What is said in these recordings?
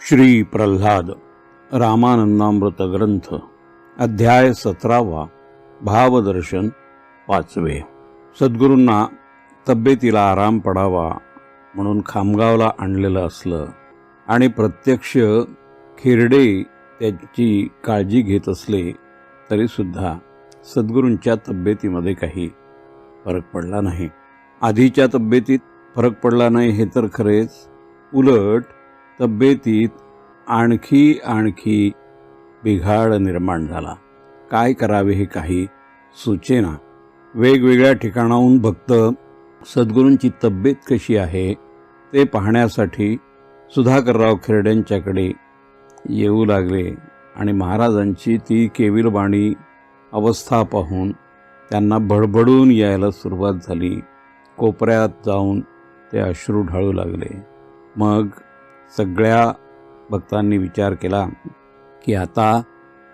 श्री प्रल्हाद रामानंदामृत ग्रंथ अध्याय सतरावा भावदर्शन पाचवे. सद्गुरूंना तब्येतीला आराम पडावा म्हणून खामगावला आणलेलं असलं आणि प्रत्यक्ष खिरडे त्याची काळजी घेत असले तरीसुद्धा सद्गुरूंच्या तब्येतीमध्ये काही फरक पडला नाही. आधीच्या तब्येतीत फरक पडला नाही हे तर खरेच उलट तब्येतीत आणखी आणखी बिघाड निर्माण झाला. काय करावे हे काही सुचेना. वेगवेगळ्या ठिकाणाहून भक्त सद्गुरूंची तब्येत कशी आहे ते पाहण्यासाठी सुधाकरराव खेरड्यांच्याकडे येऊ लागले आणि महाराजांची ती केविलवाणी अवस्था पाहून त्यांना भडभडून यायला सुरुवात झाली. कोपऱ्यात जाऊन ते अश्रू ढाळू लागले. मग सगळ्या भक्तांनी विचार केला की आता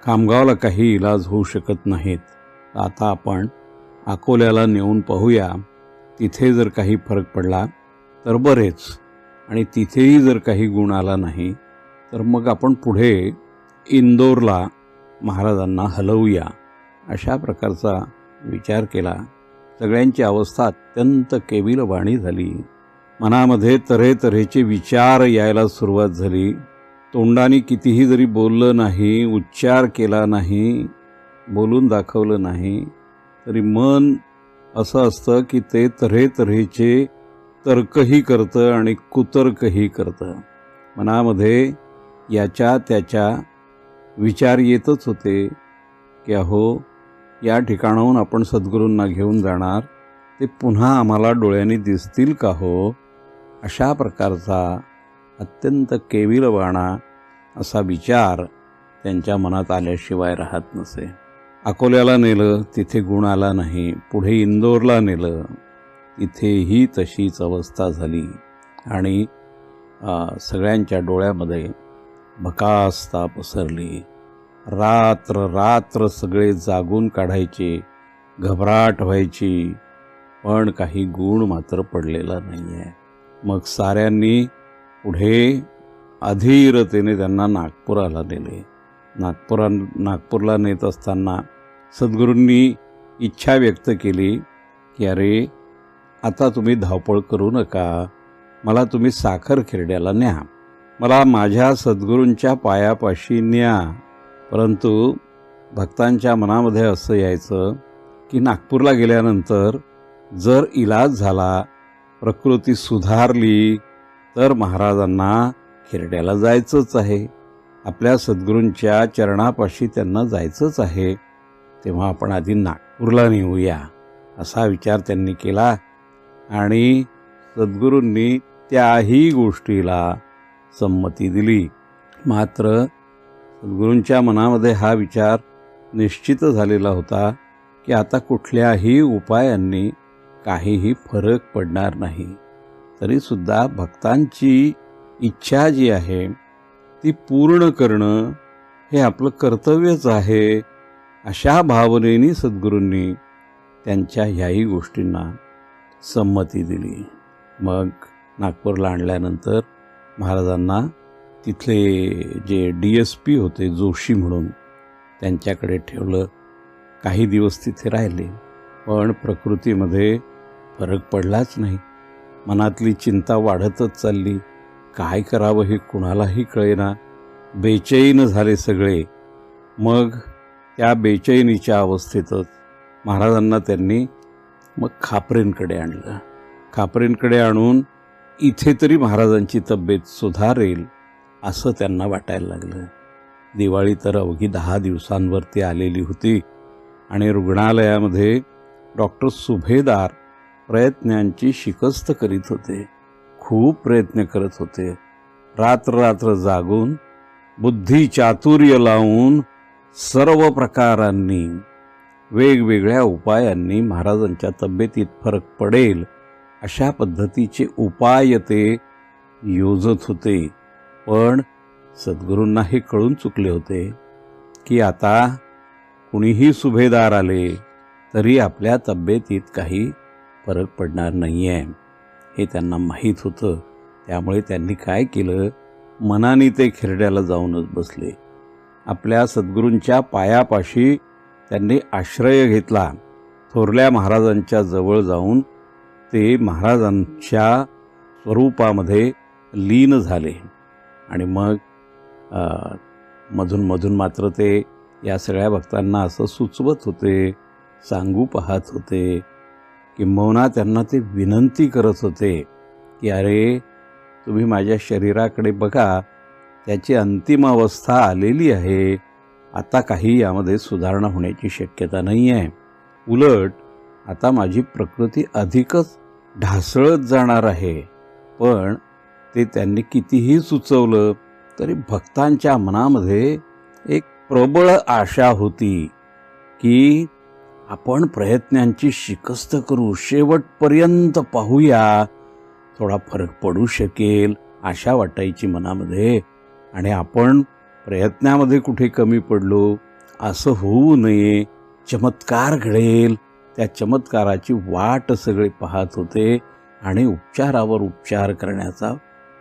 खामगावला काही इलाज होऊ शकत नाहीत. आता आपण अकोल्याला नेऊन पाहूया. तिथे जर काही फरक पडला तर बरेच. आणि तिथेही जर काही गुण आला नाही तर मग आपण पुढे इंदोरला महाराजांना हलवूया अशा प्रकारचा विचार केला. सगळ्यांची अवस्था अत्यंत केविलवाणी झाली. मनामध्ये तऱ्हेतऱ्हेचे विचार यायला सुरुवात झाली. तोंडाने कितीही जरी बोललं नाही उच्चार केला नाही बोलून दाखवलं नाही तरी मन असं असतं की ते तऱ्हेतऱ्हेचे तर्कही करतं आणि कुतर्कही करतं. मनामध्ये याच्या त्याच्या विचार येतच होते की अहो या ठिकाणाहून आपण सद्गुरूंना घेऊन जाणार ते पुन्हा आम्हाला डोळ्यांनी दिसतील का हो? अशा प्रकारचा अत्यंत केविलवाणा असा विचार त्यांच्या मनात आल्याशिवाय राहत नसे. अकोल्याला नेलं तिथे गुण आला नाही पुढे इंदोरला नेलं तिथेही तशीच अवस्था झाली आणि सगळ्यांच्या डोळ्यामध्ये भकासता पसरली. रात्र रात्र सगळे जागून काढायचे घबराट व्हायची पण काही गुण मात्र पडलेला नाही आहे मग साऱ्यांनी पुढे अधीरतेने त्यांना नागपुराला नेले. नागपुरा नागपूरला नेत असताना सद्गुरूंनी इच्छा व्यक्त केली की अरे आता तुम्ही धावपळ करू नका. मला तुम्ही साखर खिरड्याला न्या. मला माझ्या सद्गुरूंच्या पायापाशी न्या. परंतु भक्तांच्या मनामध्ये असं यायचं की नागपूरला गेल्यानंतर जर इलाज झाला प्रकृती सुधारली तर महाराजांना खिरड्याला जायचंच आहे. आपल्या सद्गुरूंच्या चरणापाशी त्यांना जायचंच आहे. तेव्हा आपण आधी नागपूरला नेऊया असा विचार त्यांनी केला आणि सद्गुरूंनी त्याही गोष्टीला संमती दिली. मात्र सद्गुरूंच्या मनामध्ये हा विचार निश्चित झालेला होता की आता कुठल्याही उपायांनी काहीही फरक पडणार नाही. तरीसुद्धा भक्तांची इच्छा जी आहे ती पूर्ण करणं हे आपलं कर्तव्यच आहे अशा भावनेने सद्गुरूंनी त्यांच्या ह्याही गोष्टींना संमती दिली. मग नागपूरला आणल्यानंतर महाराजांना तिथले जे डी एस पी होते जोशी म्हणून त्यांच्याकडे ठेवलं. काही दिवस तिथे राहिले. पण प्रकृतीमध्ये फरक पडलाच नाही. मनातली चिंता वाढतच चालली. काय करावं हे कुणालाही कळेना. बेचैन झाले सगळे. मग त्या बेचैनीच्या अवस्थेतच महाराजांना त्यांनी मग खापरेंकडे आणलं. खापरेंकडे आणून इथे तरी महाराजांची तब्येत सुधारेल असं त्यांना वाटायला लागलं. दिवाळी तर अवघी दहा दिवसांवरती आलेली होती आणि रुग्णालयामध्ये डॉक्टर सुभेदार प्रयत्नांची शिकस्त करीत होते. खूप प्रयत्न करत होते. रात्र रात्र जागून बुद्धी चातुर्य लावून सर्व प्रकारांनी वेगवेगळ्या उपायांनी महाराजांच्या तब्येतीत फरक पडेल अशा पद्धतीचे उपाय ते योजत होते. पण सद्गुरूंना हे कळून चुकले होते की आता कुणीही सुभेदार आले तरी आपल्या तब्येतीत काही फरक पडणार नाही आहे हे त्यांना माहीत होतं. त्यामुळे त्यांनी काय केलं? मनाने ते खेरड्याला जाऊनच बसले. आपल्या सद्गुरूंच्या पायापाशी त्यांनी आश्रय घेतला. थोरल्या महाराजांच्या जवळ जाऊन ते महाराजांच्या स्वरूपामध्ये लीन झाले. आणि मग मधून मधून मात्र ते या सगळ्या भक्तांना असं सुचवत होते सांगू पाहत होते. किंबहुना त्यांना ते विनंती करत होते की अरे तुम्ही माझ्या शरीराकडे बघा त्याची अंतिम अवस्था आलेली आहे. आता काही यामध्ये सुधारणा होण्याची शक्यता नाही आहे. उलट आता माझी प्रकृती अधिकच ढासळत जाणार आहे. पण ते त्यांनी कितीही सुचवलं तरी भक्तांच्या मनामध्ये एक प्रबळ आशा होती की आपण प्रयत्नांची शिकस्त करू शेवटपर्यंत पाहूया. थोडा फरक पडू शकेल आशा वाटायची मनामध्ये. आणि आपण प्रयत्नामध्ये कुठे कमी पडलो असं होऊ नये. चमत्कार घडेल. त्या चमत्काराची वाट सगळे पाहत होते आणि उपचारावर उपचार करण्याचा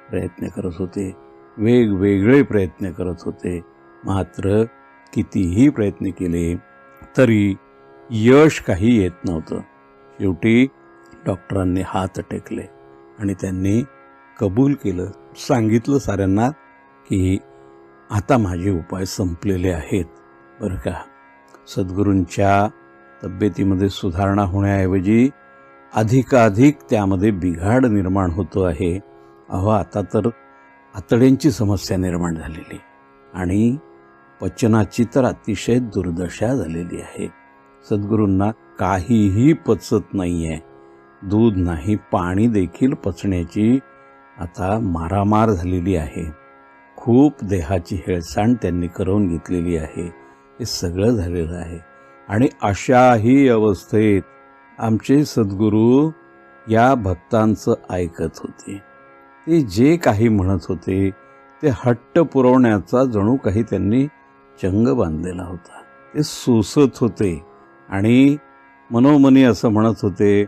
प्रयत्न करत होते. वेगवेगळे प्रयत्न करत होते. मात्र कितीही प्रयत्न केले तरी यश काही येत नव्हतं. शेवटी डॉक्टरांनी हात टेकले आणि त्यांनी कबूल केलं. सांगितलं साऱ्यांना की आता माझे उपाय संपलेले आहेत. बरं का? सद्गुरूंच्या तब्येतीमध्ये सुधारणा होण्याऐवजी अधिकाधिक त्यामध्ये बिघाड निर्माण होतो आहे. अहो आता तर आतड्यांची समस्या निर्माण झालेली आणि पचनाची तर अतिशय दुर्दशा झालेली आहे. सद्गुरूंना काहीही पचत नाही आहे दूध नाही पाणी देखील पचण्याची आता मारामार झालेली आहे. खूप देहाची हेळसांड त्यांनी करून घेतलेली आहे. हे सगळं झालेलं आहे. आणि अशाही अवस्थेत आमचे सद्गुरू या भक्तांचं ऐकत होते. ते जे काही म्हणत होते ते हट्ट पुरवण्याचा जणू काही त्यांनी चंग बांधलेला होता. ते सोसत होते. आणि मनोमनी असं म्हणत होते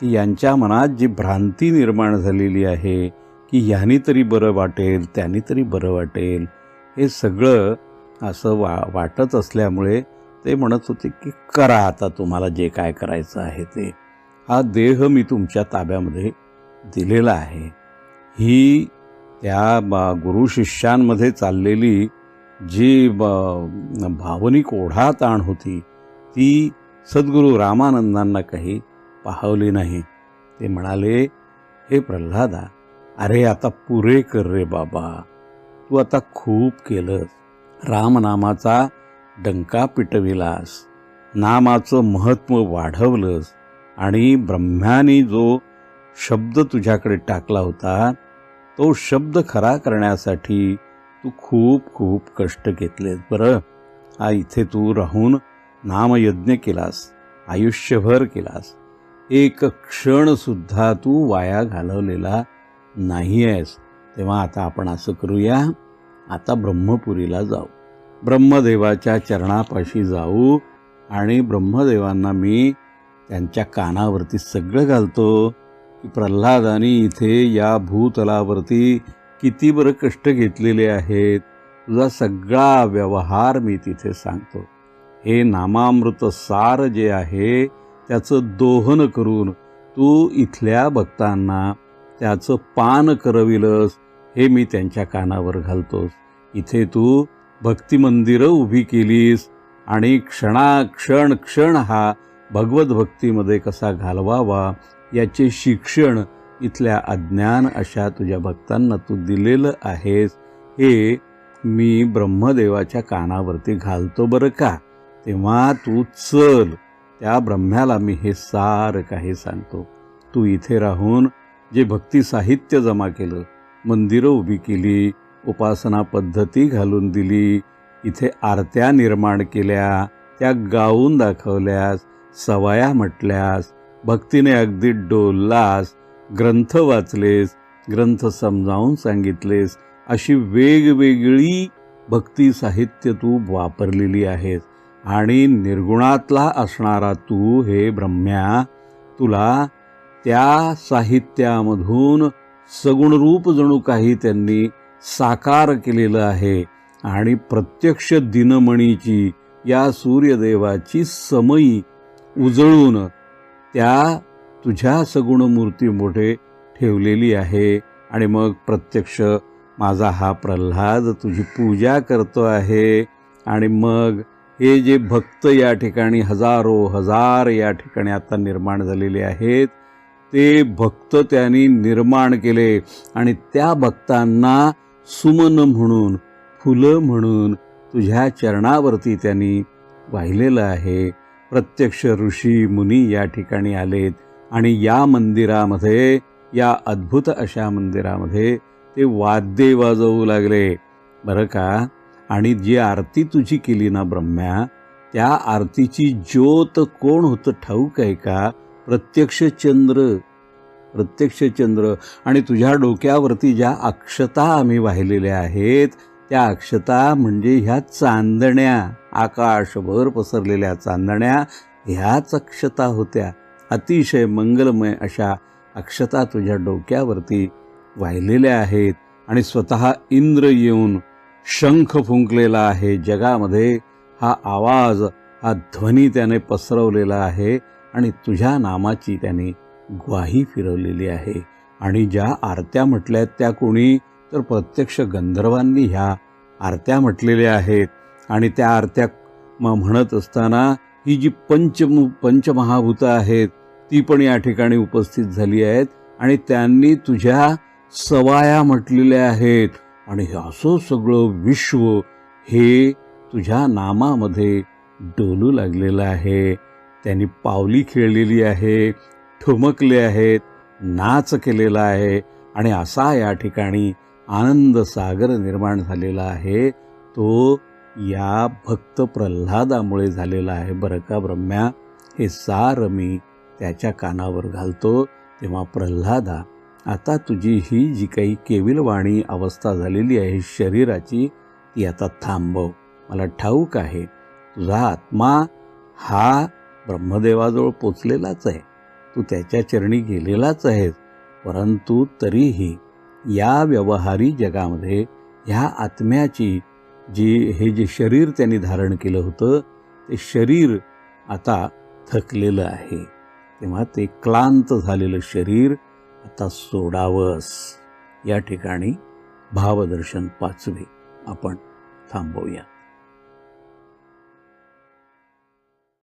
की यांच्या मनात जी भ्रांती निर्माण झालेली आहे की ह्यानी तरी बरं वाटेल त्यांनी तरी बरं वाटेल हे सगळं असं वा वाटत असल्यामुळे ते म्हणत होते की करा आता तुम्हाला जे काय करायचं आहे ते. हा देह मी तुमच्या ताब्यामध्ये दिलेला आहे. ही त्या गुरु शिष्यांमध्ये चाललेली जी ब- भावनिक ओढाताण होती ती सद्गुरू रामानंदांना काही पाहवले नाही. ते म्हणाले हे प्रल्हादा अरे आता पुरे कर रे बाबा. तू आता खूप केलंस. रामनामाचा डंका पिटविलास. नामाचं महत्त्व वाढवलंस आणि ब्रह्म्याने जो शब्द तुझ्याकडे टाकला होता तो शब्द खरा करण्यासाठी तू खूप खूप कष्ट घेतलेस बरं. हा इथे तू राहून नामयज्ञ केलास आयुष्यभर केलास. एक क्षणसुद्धा तू वाया घालवलेला नाही आहेस तेव्हा आता आपण असं करूया आता ब्रह्मपुरीला जाऊ. ब्रह्मदेवाच्या चरणापाशी जाऊ आणि ब्रह्मदेवांना मी त्यांच्या कानावरती सगळं घालतो की प्रल्हादाने इथे या भूतलावरती किती बरं कष्ट घेतलेले आहेत. तुझा सगळा व्यवहार मी तिथे सांगतो. हे नामामृत सार जे आहे त्याचं दोहन करून तू इथल्या भक्तांना त्याचं पान करविलंस हे मी त्यांच्या कानावर घालतोस. इथे तू भक्तिमंदिरं उभी केलीस आणि क्षणाक्षण क्षण हा भगवत भक्तीमध्ये कसा घालवावा याचे शिक्षण इथल्या अज्ञान अशा तुझ्या भक्तांना तू दिलेलं आहेस हे मी ब्रह्मदेवाच्या कानावरती घालतो बरं का? तेव्हा तू चल. त्या ब्रह्म्याला मी हे सारं काही सांगतो. तू इथे राहून जे भक्ती साहित्य जमा केलं मंदिरं उभी केली उपासना पद्धती घालून दिली इथे आरत्या निर्माण केल्या त्या गाऊन दाखवल्यास सवाया म्हटल्यास भक्तीने अगदी डोललास ग्रंथ वाचलेस ग्रंथ समजावून सांगितलेस अशी वेगवेगळी भक्ती साहित्य तू वापरलेली आहेस. आणि निर्गुणातला असणारा तू हे ब्रह्म्या तुला त्या साहित्यामधून सगुणरूप जणू काही त्यांनी साकार केलेलं आहे आणि प्रत्यक्ष दिनमणीची या सूर्यदेवाची समयी उजळून त्या तुझ्या सगुण मूर्तीमोठे ठेवलेली आहे. आणि मग प्रत्यक्ष माझा हा प्रल्हाद तुझी पूजा करतो आहे. आणि मग हे जे भक्त या ठिकाणी हजारो हजार या ठिकाणी आता निर्माण झालेले आहेत ते भक्त त्यांनी निर्माण केले आणि त्या भक्तांना सुमन म्हणून फुलं म्हणून तुझ्या चरणावरती त्यांनी वाहिलेलं आहे. प्रत्यक्ष ऋषी मुनी या ठिकाणी आलेत आणि या मंदिरामध्ये या अद्भुत अशा मंदिरामध्ये ते वाद्ये वाजवू लागले. बरं का? आणि जी आरती तुझी केली ना ब्रह्म्या त्या आरतीची ज्योत कोण होतं ठाऊक आहे का? प्रत्यक्ष चंद्र प्रत्यक्ष चंद्र. आणि तुझ्या डोक्यावरती ज्या अक्षता आम्ही वाहिलेल्या आहेत त्या अक्षता म्हणजे ह्या चांदण्या आकाशभर पसरलेल्या चांदण्या ह्याच अक्षता होत्या. अतिशय मंगलमय अशा अक्षता तुझ्या डोक्यावरती वाहिलेल्या आहेत. आणि स्वतः इंद्र येऊन शंख फुंकलेला आहे. जगामध्ये हा आवाज हा ध्वनी त्याने पसरवलेला आहे आणि तुझ्या नामाची त्याने ग्वाही फिरवलेली आहे. आणि ज्या आरत्या म्हटल्यात त्या कोणी तर प्रत्यक्ष गंधर्वांनी ह्या आरत्या म्हटलेल्या आहेत. आणि त्या आरत्या म म्हणत असताना ही जी पंच पंचमहाभूतं आहेत ती पण या ठिकाणी उपस्थित झाली आहेत. आणि त्यांनी तुझ्या सवाया म्हटलेल्या आहेत. आणि हे असं सगळं विश्व हे तुझ्या नामामध्ये डोलू लागलेलं आहे. त्यांनी पावली खेळलेली आहे ठुमकले आहेत नाच केलेला आहे आणि असा या ठिकाणी आनंद सागर निर्माण झालेला आहे. तो या भक्त प्रल्हादामुळे झालेला आहे. बरं का ब्रह्म्या? हे सार मी त्याच्या कानावर घालतो. तेव्हा प्रल्हादा आता तुझी ही जी काही केविलवाणी अवस्था झालेली आहे शरीराची ती आता थांबव. मला ठाऊक आहे तुझा आत्मा हा ब्रह्मदेवाजवळ पोचलेलाच आहे. तू त्याच्या चरणी गेलेलाच आहेस परंतु तरीही या व्यवहारी जगामध्ये ह्या आत्म्याची जी हे जे शरीर त्यांनी धारण केलं होतं ते शरीर आता थकलेलं आहे. तेव्हा ते क्लांत झालेलं शरीर आता सोडावंस. या ठिकाणी भावदर्शन पाचवे आपण थांबवूया.